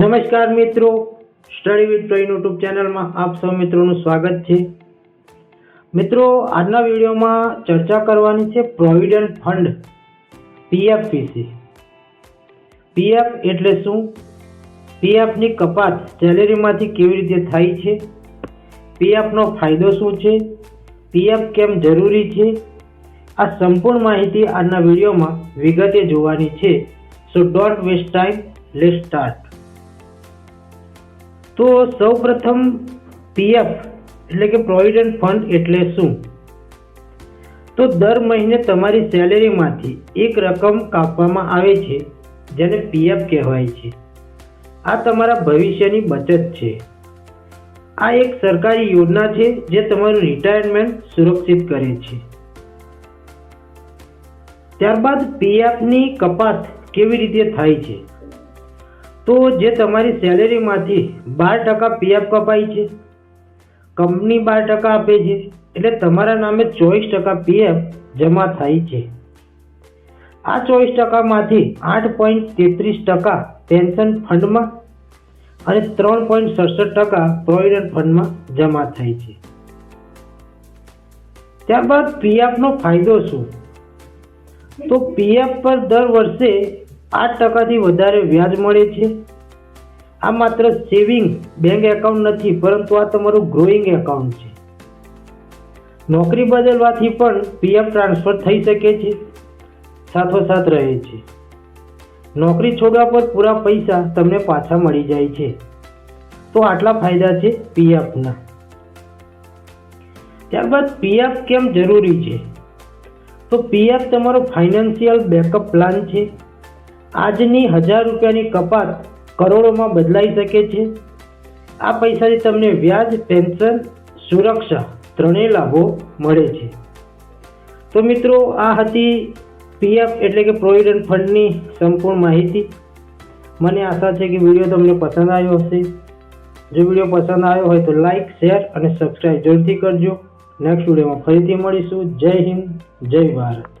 નમસ્કાર મિત્રો. Study with toy YouTube ચેનલમાં આપ સૌ મિત્રોનું સ્વાગત છે. મિત્રો, આજના વિડીયોમાં ચર્ચા કરવાની છે પ્રોવિડન્ટ ફંડ પીએફ વિશે. પીએફ એટલે શું? પીએફની કપાત સેલેરીમાંથી કેવી રીતે થાય છે? પીએફનો ફાયદો શું છે? પીએફ કેમ જરૂરી છે? આ સંપૂર્ણ માહિતી આજના વિડીયોમાં વિગતે જોવાની છે. So don't waste time let start તો સૌ પ્રથમ પીએફ એટલે કે પ્રોવિડન્ટ ફંડ એટલે શું? તો દર મહિને તમારી સેલેરીમાંથી એક રકમ કાપવામાં આવે છે, જેને પીએફ કહેવાય છે. આ તમારા ભવિષ્યની બચત છે. આ એક સરકારી યોજના છે, જે તમારું રિટાયરમેન્ટ સુરક્ષિત કરે છે. ત્યારબાદ પીએફની કપાત કેવી રીતે થાય છે? તો જે તમારી સેલેરીમાંથી બાર ટકા પીએફ કપાય છે કંપની બાર ટકા આપે છે, એટલે તમારા નામે ચોવીસ ટકા પીએફ જમા થાય છે. આ ચોવીસ ટકામાંથી આઠ પોઈન્ટ તેત્રીસ ટકા પેન્શન ફંડમાં અને ત્રણ પોઈન્ટ સડસઠ ટકા પ્રોવિડન્ટ ફંડમાં જમા થાય છે. ત્યારબાદ પીએફનો ફાયદો શું? તો પીએફ પર દર વર્ષે આઠ ટકાથી વધારે વ્યાજ મળે છે? આ માત્ર સેવિંગ બેંક એકાઉન્ટ નથી, પરંતુ આ તમારું ગ્રોઈંગ એકાઉન્ટ છે. નોકરી બદલવાથી પણ પીએફ ટ્રાન્સફર થઈ શકે છે, સાથોસાથ રહે છે. નોકરી છોડવા પર પૂરા પૈસા તમને પાછા મળી જાય છે. તો આટલા ફાયદા છે પીએફના? ત્યારબાદ પીએફ કેમ જરૂરી છે? તો પીએફ તમારો ફાઇનાન્શિયલ બેકઅપ પ્લાન છે. આજની હજાર રૂપિયાની કપાત કરોડોમાં બદલાઈ શકે છે. આ પૈસાથી તમને વ્યાજ, પેન્શન, સુરક્ષા ત્રણેય લાભો મળે છે. તો મિત્રો, આ હતી પીએફ એટલે કે પ્રોવિડન્ટ ફંડની સંપૂર્ણ માહિતી. મને આશા છે કે વીડિયો તમને પસંદ આવ્યો હશે. જો વીડિયો પસંદ આવ્યો હોય તો લાઈક, શેર અને સબસ્ક્રાઈબ જરૂરથી કરજો. નેક્સ્ટ વિડીયોમાં ફરીથી મળીશું. જય હિન્દ, જય ભારત.